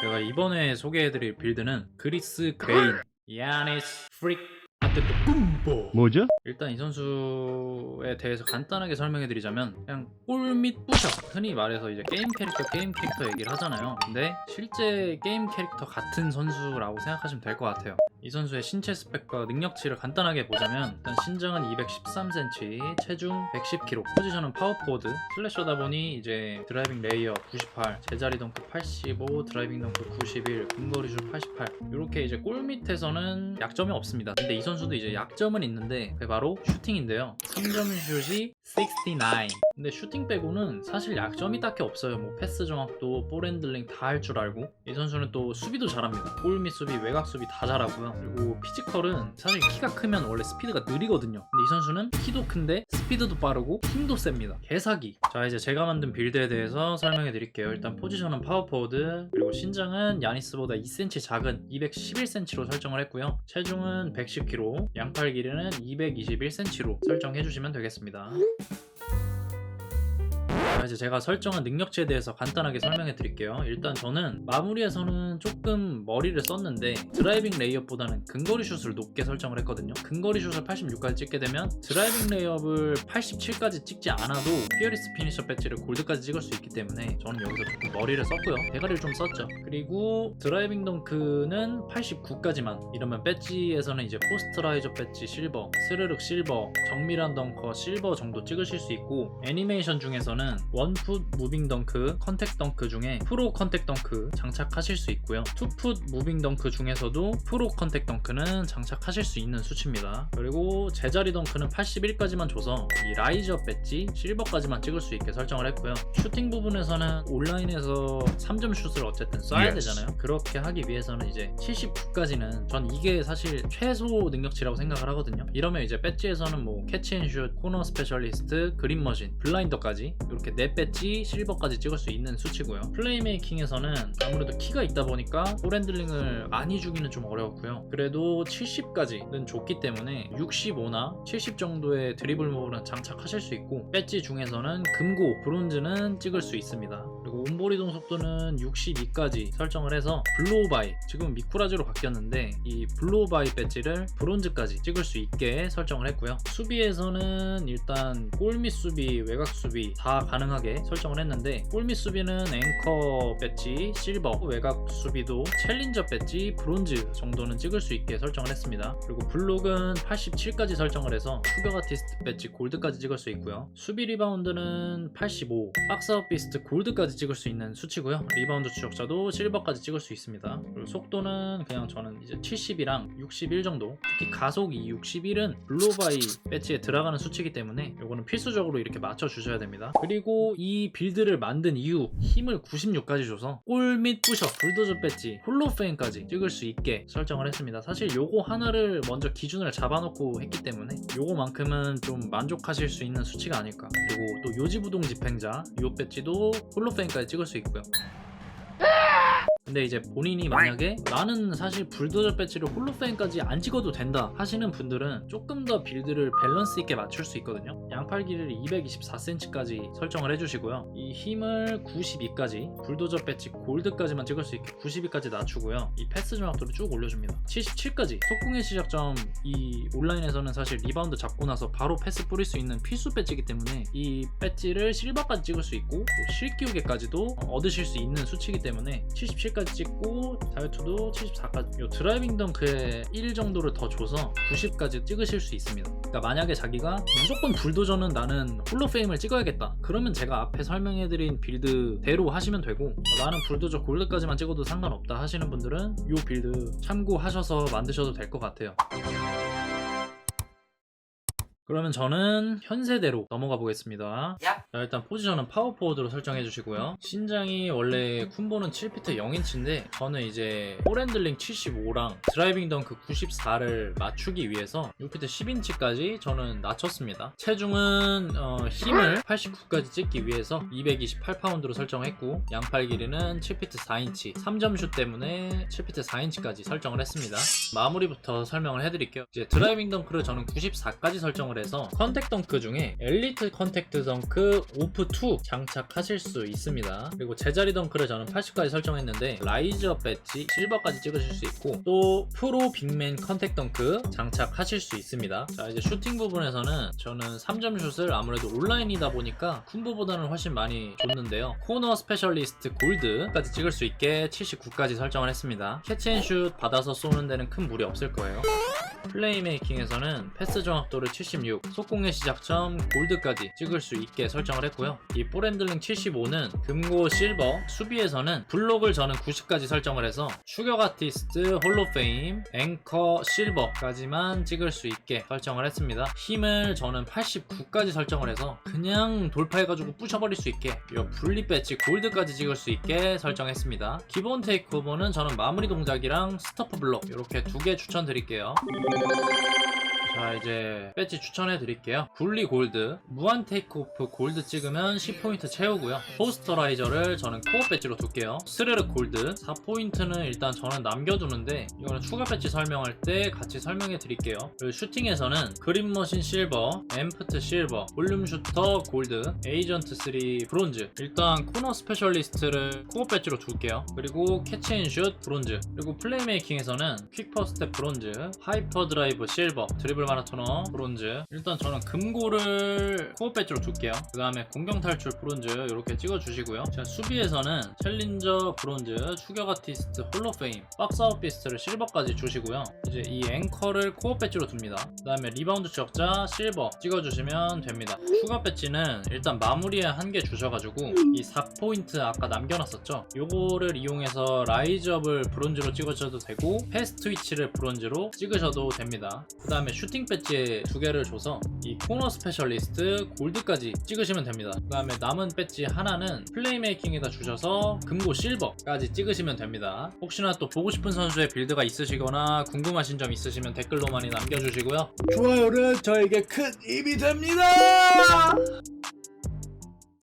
제가 이번에 소개해드릴 빌드는 그리스 그레인. 야니스 프릭 아테토 뭐죠? 일단 이 선수에 대해서 간단하게 설명해드리자면 그냥 골및 부셔 흔히 말해서 이제 게임 캐릭터 게임 캐릭터 얘기를 하잖아요. 근데 실제 게임 캐릭터 같은 선수라고 생각하시면 될 것 같아요 이 선수의 신체 스펙과 능력치를 간단하게 보자면 일단 신장은 213cm 체중 110kg 포지션은 파워포워드 슬래셔다 보니 이제 드라이빙 레이어 98 제자리 덩크 85 드라이빙 덩크 91 근거리 슛 88 이렇게 이제 골 밑에서는 약점이 없습니다. 근데 이 선수도 이제 약점은 있는데 그게 바로 슈팅인데요. 3점 슛이 69 근데 슈팅 빼고는 사실 약점이 딱히 없어요. 뭐 패스 정확도 볼 핸들링 다 할 줄 알고. 이 선수는 또 수비도 잘합니다. 골 밑 수비 외곽 수비 다 잘하고요. 그리고 피지컬은 사실 키가 크면 원래 스피드가 느리거든요. 근데 이 선수는 키도 큰데 스피드도 빠르고 힘도 셉니다. 개사기. 자 이제 제가 만든 빌드에 대해서 설명해 드릴게요. 일단 포지션은 파워포워드 그리고 신장은 야니스보다 2cm 작은 211cm로 설정을 했고요. 체중은 110kg 양팔 길이는 221cm로 설정해 주시면 되겠습니다. 자, 이제 제가 설정한 능력치에 대해서 간단하게 설명해 드릴게요. 일단 저는 마무리에서는 조금 머리를 썼는데 드라이빙 레이업보다는 근거리 슛을 높게 설정을 했거든요. 근거리 슛을 86까지 찍게 되면 드라이빙 레이업을 87까지 찍지 않아도 피어리스 피니셔 배지를 골드까지 찍을 수 있기 때문에 저는 여기서 조금 머리를 썼고요. 대가리를 좀 썼죠. 그리고 드라이빙 덩크는 89까지만 이러면 배지에서는 이제 포스트라이저 배지 실버, 스르륵 실버, 정밀한 덩커 실버 정도 찍으실 수 있고 애니메이션 중에서는 원풋 무빙 덩크, 컨택 덩크 중에 프로 컨택 덩크 장착하실 수 있고요. 투풋 무빙 덩크 중에서도 프로 컨택 덩크는 장착하실 수 있는 수치입니다. 그리고 제자리 덩크는 81까지만 줘서 이 라이저 배지 실버까지만 찍을 수 있게 설정을 했고요. 슈팅 부분에서는 온라인에서 3점 슛을 어쨌든 쏴야. 되잖아요. 그렇게 하기 위해서는 이제 79까지는 전 이게 사실 최소 능력치라고 생각을 하거든요. 이러면 이제 배지에서는 뭐 캐치앤슛, 코너 스페셜리스트, 그린 머신, 블라인더까지 이렇게 네 배지, 실버까지 찍을 수 있는 수치고요. 플레이메이킹에서는 아무래도 키가 있다 보니까 볼핸들링을 많이 주기는 좀 어려웠고요. 그래도 70까지는 좋기 때문에 65나 70 정도의 드리블 무브는 장착하실 수 있고 배지 중에서는 금고, 브론즈는 찍을 수 있습니다. 그리고 온볼 이동 속도는 62까지 설정을 해서 블로우 바이 지금 미쿠라지로 바뀌었는데 이 블로우 바이 배지를 브론즈까지 찍을 수 있게 설정을 했고요. 수비에서는 일단 골밑 수비, 외곽 수비 다 가능하게 설정을 했는데 골밑 수비는 앵커 배지, 실버, 외곽 수비도 챌린저 배지, 브론즈 정도는 찍을 수 있게 설정을 했습니다. 그리고 블록은 87까지 설정을 해서 추격 아티스트 배지 골드까지 찍을 수 있고요. 수비 리바운드는 85, 박스아웃 비스트 골드까지 찍을 수 있는 수치고요. 리바운드 추적자도 실버까지 찍을 수 있습니다. 그리고 속도는 그냥 저는 이제 70이랑 61 정도. 특히 가속 이 61은 블로바이 배지에 들어가는 수치이기 때문에 이거는 필수적으로 이렇게 맞춰 주셔야 됩니다. 그리고 이 빌드를 만든 이후 힘을 96까지 줘서 골 및 부셔, 불도저 배지, 홀로페인까지 찍을 수 있게 설정을 했습니다. 사실 요거 하나를 먼저 기준을 잡아놓고 했기 때문에 요거만큼은 좀 만족하실 수 있는 수치가 아닐까. 그리고 또 요지부동 집행자 요 배지도 홀로페인 까지 찍을 수 있고요. 근데 이제 본인이 만약에 나는 사실 불도저 배지를 홀로페인까지 안 찍어도 된다 하시는 분들은 조금 더 빌드를 밸런스 있게 맞출 수 있거든요. 양팔 길이를 224cm까지 설정을 해주시고요. 이 힘을 92까지 불도저 배지 골드까지만 찍을 수 있게 92까지 낮추고요. 이 패스 정확도를 쭉 올려줍니다. 77까지 속공의 시작점 이 온라인에서는 사실 리바운드 잡고 나서 바로 패스 뿌릴 수 있는 필수 배지이기 때문에 이 배지를 실버까지 찍을 수 있고 또 실기우개까지도 얻으실 수 있는 수치이기 때문에 77 까지 찍고 다이어트도 74까지. 요 드라이빙 덩크에 1 정도를 더 줘서 90까지 찍으실 수 있습니다. 그러니까 만약에 자기가 무조건 불도저는 나는 홀로페임을 찍어야겠다. 그러면 제가 앞에 설명해드린 빌드대로 하시면 되고 어, 나는 불도저 골드까지만 찍어도 상관없다 하시는 분들은 요 빌드 참고하셔서 만드셔도 될 것 같아요 그러면 저는 현세대로 넘어가 보겠습니다. 자, 일단 포지션은 파워포워드로 설정해 주시고요. 신장이 원래 쿤보는 7피트 0인치인데 저는 이제 볼핸들링 75랑 드라이빙 덩크 94를 맞추기 위해서 6피트 10인치까지 저는 낮췄습니다. 체중은 어, 힘을 89까지 찍기 위해서 228파운드로 설정했고 양팔 길이는 7피트 4인치 3점 슛 때문에 7피트 4인치까지 설정을 했습니다. 마무리부터 설명을 해드릴게요. 이제 드라이빙 덩크를 저는 94까지 설정을 설정을 해서 컨택 덩크 중에 엘리트 컨택트 덩크 오프 2 장착하실 수 있습니다. 그리고 제자리 덩크를 저는 80까지 설정했는데 라이즈업 배지 실버까지 찍으실 수 있고 또 프로 빅맨 컨택 덩크 장착하실 수 있습니다. 자 이제 슈팅 부분에서는 저는 3점 슛을 아무래도 온라인이다 보니까 쿤보보다는 훨씬 많이 줬는데요. 코너 스페셜리스트 골드까지 찍을 수 있게 79까지 설정을 했습니다. 캐치앤슛 받아서 쏘는 데는 큰 무리 없을 거예요. 플레이메이킹에서는 패스 정확도를 76, 속공의 시작점 골드까지 찍을 수 있게 설정을 했고요. 이 볼핸들링 75는 금고 실버, 수비에서는 블록을 저는 90까지 설정을 해서 추격 아티스트, 홀로페임, 앵커 실버까지만 찍을 수 있게 설정을 했습니다. 힘을 저는 89까지 설정을 해서 그냥 돌파해가지고 부셔버릴 수 있게 이 분리 배치 골드까지 찍을 수 있게 설정했습니다. 기본 테이크오버는 저는 마무리 동작이랑 스토프 블록 이렇게 두 개 추천드릴게요. 자 이제 배지 추천해 드릴게요. 굴리 골드 무한 테이크오프 골드 찍으면 10포인트 채우고요. 포스터라이저를 저는 코어 배지로 둘게요. 스르르 골드 4포인트는 일단 저는 남겨두는데 이거는 추가 배지 설명할 때 같이 설명해 드릴게요. 그리고 슈팅에서는 그린머신 실버 엠프트 실버 볼륨 슈터 골드 에이전트 3 브론즈. 일단 코너 스페셜리스트를 코어 배지로 둘게요. 그리고 캐치앤슛 브론즈. 그리고 플레이메이킹에서는 퀵퍼 스텝 브론즈 하이퍼 드라이브 실버 드리블 마라토너 브론즈. 일단 저는 금고를 코어 배지로 둘게요. 그 다음에 공격 탈출 브론즈 이렇게 찍어주시고요. 자 수비에서는 챌린저 브론즈 추격 아티스트 홀로페임 박스아웃 비스트를 실버까지 주시고요. 이제 이 앵커를 코어 배지로 둡니다. 그 다음에 리바운드 추적자 실버 찍어주시면 됩니다. 추가 배지는 일단 마무리에 한 개 주셔가지고 이 4포인트 아까 남겨놨었죠? 요거를 이용해서 라이즈업을 브론즈로 찍으셔도 되고 패스트 위치를 브론즈로 찍으셔도 됩니다. 그 다음에 슈팅 배지 두 개를 줘서 이 코너 스페셜리스트 골드까지 찍으시면 됩니다. 그 다음에 남은 배지 하나는 플레이메이킹에다 주셔서 금고 실버까지 찍으시면 됩니다. 혹시나 또 보고 싶은 선수의 빌드가 있으시거나 궁금하신 점 있으시면 댓글로 많이 남겨주시고요. 좋아요는 저에게 큰 힘이 됩니다.